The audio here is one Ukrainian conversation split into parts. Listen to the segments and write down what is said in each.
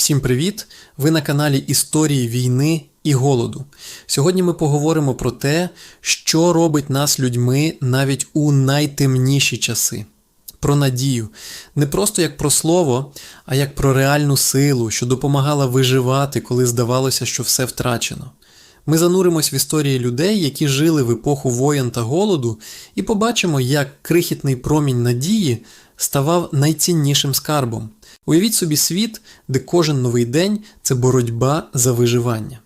Всім привіт! Ви на каналі Історії війни і голоду. Сьогодні ми поговоримо про те, що робить нас людьми навіть у найтемніші часи. Про надію. Не просто як про слово, а як про реальну силу, що допомагала виживати, коли здавалося, що все втрачено. Ми зануримось в історії людей, які жили в епоху воєн та голоду, і побачимо, як крихітний промінь надії ставав найціннішим скарбом. Уявіть собі світ, де кожен новий день це боротьба за виживання,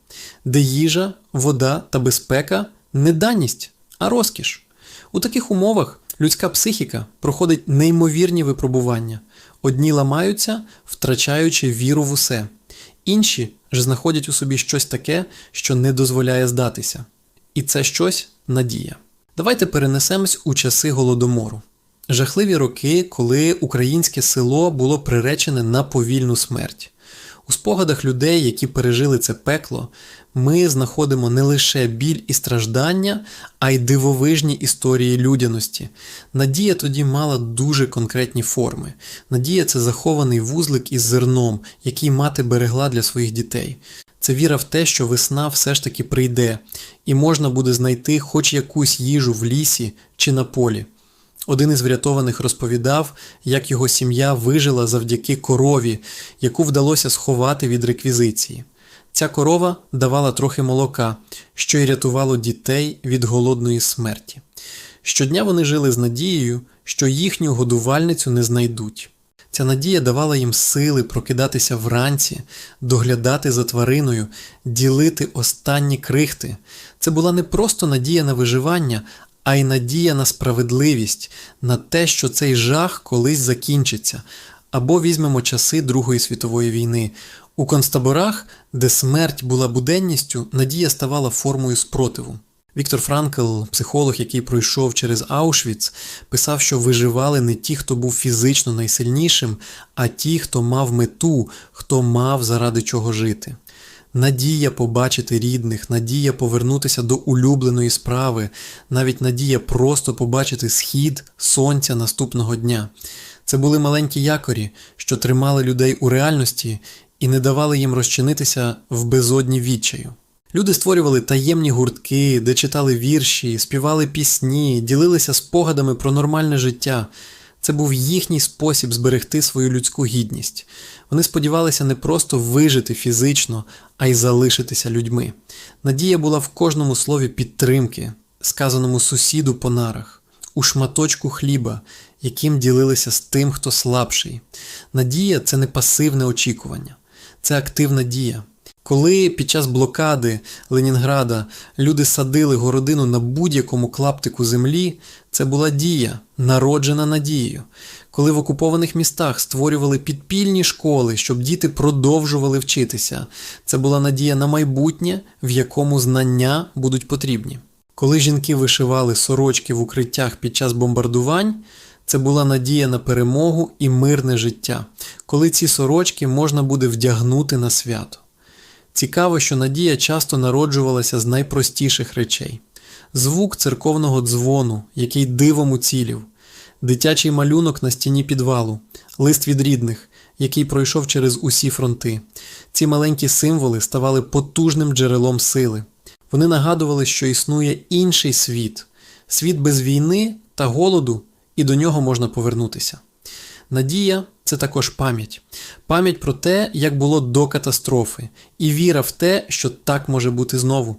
де їжа, вода та безпека не даність, а розкіш. У таких умовах людська психіка проходить неймовірні випробування. Одні ламаються, втрачаючи віру в усе, інші ж знаходять у собі щось таке, що не дозволяє здатися. І це щось надія. Давайте перенесемось у часи голодомору. Жахливі роки, коли українське село було приречене на повільну смерть. У спогадах людей, які пережили це пекло, ми знаходимо не лише біль і страждання, а й дивовижні історії людяності. Надія тоді мала дуже конкретні форми. Надія це захований вузлик із зерном, який мати берегла для своїх дітей. Це віра в те, що весна все ж таки прийде, і можна буде знайти хоч якусь їжу в лісі чи на полі. Один із врятованих розповідав, як його сім'я вижила завдяки корові, яку вдалося сховати від реквізиції. Ця корова давала трохи молока, що й рятувало дітей від голодної смерті. Щодня вони жили з надією, що їхню годувальницю не знайдуть. Ця надія давала їм сили прокидатися вранці, доглядати за твариною, ділити останні крихти. Це була не просто надія на виживання, а й надія на справедливість, на те, що цей жах колись закінчиться. Або візьмемо часи Другої світової війни. У концтаборах, де смерть була буденністю, надія ставала формою спротиву. Віктор Франкл, психолог, який пройшов через Аушвіц, писав, що виживали не ті, хто був фізично найсильнішим, а ті, хто мав мету, хто мав заради чого жити. Надія побачити рідних, надія повернутися до улюбленої справи, навіть надія просто побачити схід сонця наступного дня. Це були маленькі якорі, що тримали людей у реальності і не давали їм розчинитися в безодні відчаю. Люди створювали таємні гуртки, де читали вірші, співали пісні, ділилися спогадами про нормальне життя. Це був їхній спосіб зберегти свою людську гідність. Вони сподівалися не просто вижити фізично, а й залишитися людьми. Надія була в кожному слові підтримки, сказаному сусіду по нарах, у шматочку хліба, яким ділилися з тим, хто слабший. Надія це не пасивне очікування, це активна дія. Коли під час блокади Ленінграда люди садили городину на будь-якому клаптику землі, це була дія, народжена надією. Коли в окупованих містах створювали підпільні школи, щоб діти продовжували вчитися, це була надія на майбутнє, в якому знання будуть потрібні. Коли жінки вишивали сорочки в укриттях під час бомбардувань, це була надія на перемогу і мирне життя, коли ці сорочки можна буде вдягнути на свято. Цікаво, що надія часто народжувалася з найпростіших речей: звук церковного дзвону, який дивом уцілів, дитячий малюнок на стіні підвалу, лист від рідних, який пройшов через усі фронти. Ці маленькі символи ставали потужним джерелом сили. Вони нагадували, що існує інший світ, світ без війни та голоду, і до нього можна повернутися. Надія це також пам'ять, пам'ять про те, як було до катастрофи, і віра в те, що так може бути знову.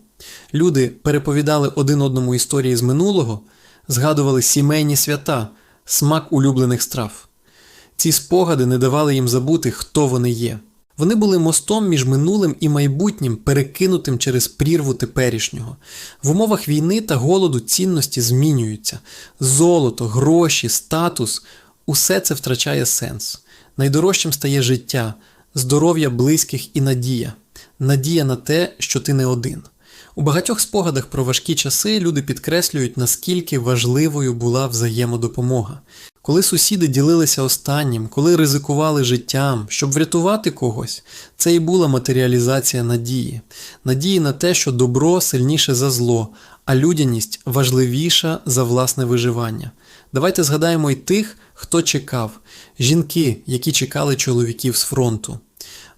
Люди переповідали один одному історії з минулого, згадували сімейні свята, смак улюблених страв. Ці спогади не давали їм забути, хто вони є. Вони були мостом між минулим і майбутнім, перекинутим через прірву теперішнього. В умовах війни та голоду цінності змінюються. Золото, гроші, статус усе це втрачає сенс. Найдорожчим стає життя, здоров'я близьких і надія, надія на те, що ти не один. У багатьох спогадах про важкі часи люди підкреслюють, наскільки важливою була взаємодопомога. Коли сусіди ділилися останнім, коли ризикували життям, щоб врятувати когось, це і була матеріалізація надії, надії на те, що добро сильніше за зло, а людяність важливіша за власне виживання. Давайте згадаємо й тих, хто чекав, жінки, які чекали чоловіків з фронту,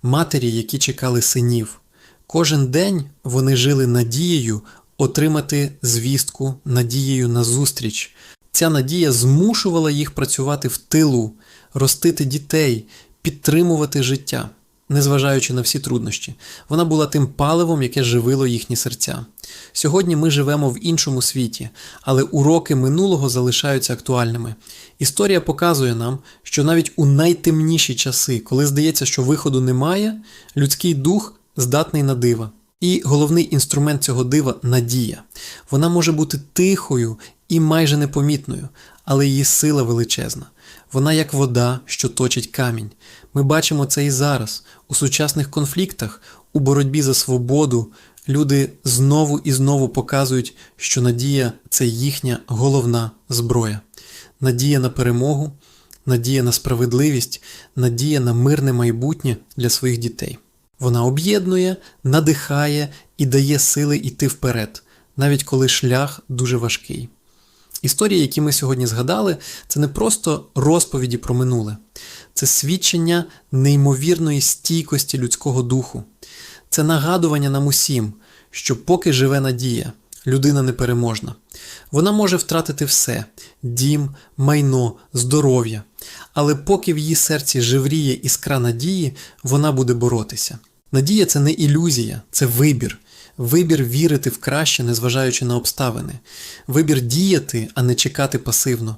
матері, які чекали синів. Кожен день вони жили надією отримати звістку, надією на зустріч. Ця надія змушувала їх працювати в тилу, ростити дітей, підтримувати життя, незважаючи на всі труднощі. Вона була тим паливом, яке живило їхні серця. Сьогодні ми живемо в іншому світі, але уроки минулого залишаються актуальними. Історія показує нам, що навіть у найтемніші часи, коли здається, що виходу немає, людський дух здатний на дива. І головний інструмент цього дива надія. Вона може бути тихою і майже непомітною, але її сила величезна. Вона як вода, що точить камінь. Ми бачимо це і зараз. У сучасних конфліктах, у боротьбі за свободу, люди знову і знову показують, що надія це їхня головна зброя. Надія на перемогу, надія на справедливість, надія на мирне майбутнє для своїх дітей. Вона об'єднує, надихає і дає сили йти вперед, навіть коли шлях дуже важкий. Історії, які ми сьогодні згадали, це не просто розповіді про минуле, це свідчення неймовірної стійкості людського духу, це нагадування нам усім, що поки живе надія, людина непереможна. Вона може втратити все дім, майно, здоров'я. Але поки в її серці живріє іскра надії, вона буде боротися. Надія це не ілюзія, це вибір. Вибір вірити в краще, незважаючи на обставини. Вибір діяти, а не чекати пасивно.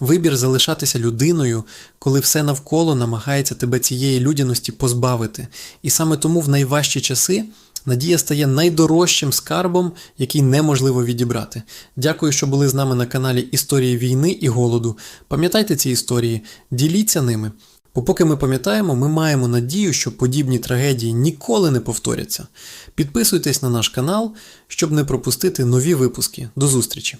Вибір залишатися людиною, коли все навколо намагається тебе цієї людяності позбавити. І саме тому в найважчі часи надія стає найдорожчим скарбом, який неможливо відібрати. Дякую, що були з нами на каналі Історії війни і голоду. Пам'ятайте ці історії, діліться ними. Бо поки ми пам'ятаємо, ми маємо надію, що подібні трагедії ніколи не повторяться. Підписуйтесь на наш канал, щоб не пропустити нові випуски. До зустрічі!